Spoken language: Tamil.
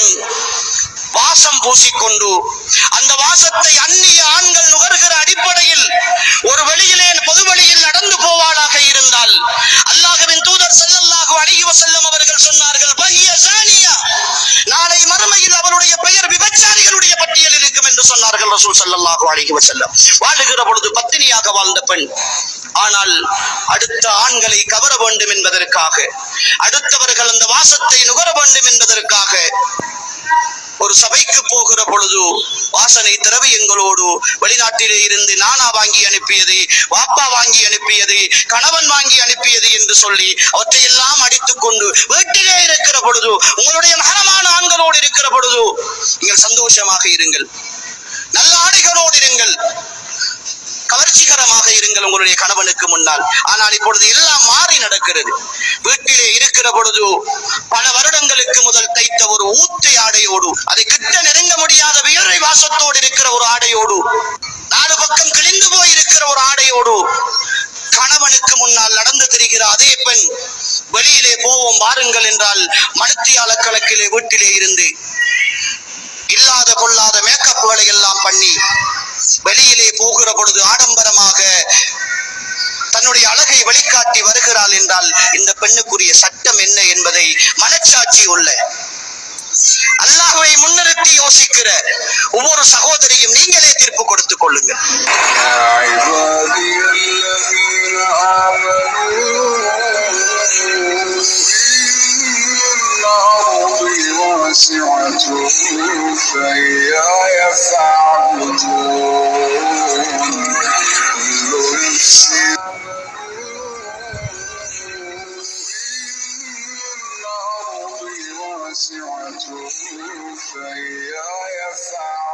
பெண் வாசம் பூசிக்கொண்டு அந்த வாசத்தை அந்நிய ஆண்கள் நுகர்கிற அடிப்படையில் ஒரு வெளியிலே பொது வழியில் நடந்து போவாளாக இருந்தால் அல்லாஹுவின் தூதர் செல்லல்லாக அழகிவ செல்லும் அவர்கள் சொன்னார்கள் நாளை மறுமையில் அவருடைய பெயர் விபச்சாரிகளுடைய பட்டியலில் இருக்கும் என்று சொன்னார்கள் ரசூல் செல்லல்லாக அழகிவ செல்லம் வாழுகிற பொழுது பத்தினியாக வாழ்ந்த பெண். ஆனால் அடுத்த ஆண்களை கவர வேண்டும் என்பதற்காக அடுத்தவர்கள் அந்த வாசத்தை பொழுது வாசனை திரவியங்களோடு வெளிநாட்டிலே இருந்து நானா வாங்கி அனுப்பியது வாப்பா வாங்கி அனுப்பியது கணவன் வாங்கி அனுப்பியது என்று சொல்லி அவற்றையெல்லாம் அடித்துக் கொண்டு வீட்டிலே இருக்கிற பொழுது உங்களுடைய மகனமான ஆண்களோடு இருக்கிற பொழுது நீங்கள் சந்தோஷமாக இருங்கள். நல்ல ஆடைகளோடு இருங்கள். கவர்ச்சிகரமாக இருங்கள் உங்களுடைய கணவனுக்கு முன்னால். ஆனால் இப்பொழுது எல்லாம் மாறி நடக்கிறது. வீட்டிலே இருக்கிற பொழுது பல வருடங்கள் ஊத்தை ஆடையோடு அதை கிட்ட நெருங்க முடியாத வியர்வை வாசத்தோடு இருக்கிற ஒரு ஆடையோடு நாலு பக்கம் கிழிந்து போய் இருக்கிற ஒரு ஆடையோடு கணவனுக்கு முன்னால் நடந்து திரிகிற அதே பெண் வெளியிலே போவோம் வாருங்கள் என்றால் மனுத்தியால கணக்கிலே வீட்டிலே இருந்து இல்லாத பொல்லாத மேக்கப்புகளை எல்லாம் பண்ணி வெளியிலே போகிற பொழுது ஆடம்பரமாக தன்னுடைய அழகை வழிகாட்டி வருகிறாள் என்றால் இந்த பெண்ணுக்குரிய சட்டம் என்ன என்பதை மனச்சாட்சி உள்ள அல்லாஹ்வை முன்னிறுத்தி யோசிக்கிற ஒவ்வொரு சகோதரியும் நீங்களே தீர்ப்பு கொடுத்துக் கொள்ளுங்கள் عبادي الذين آمنوا إن أرضي واسعة فإياي واسعة فإياي فاعبدون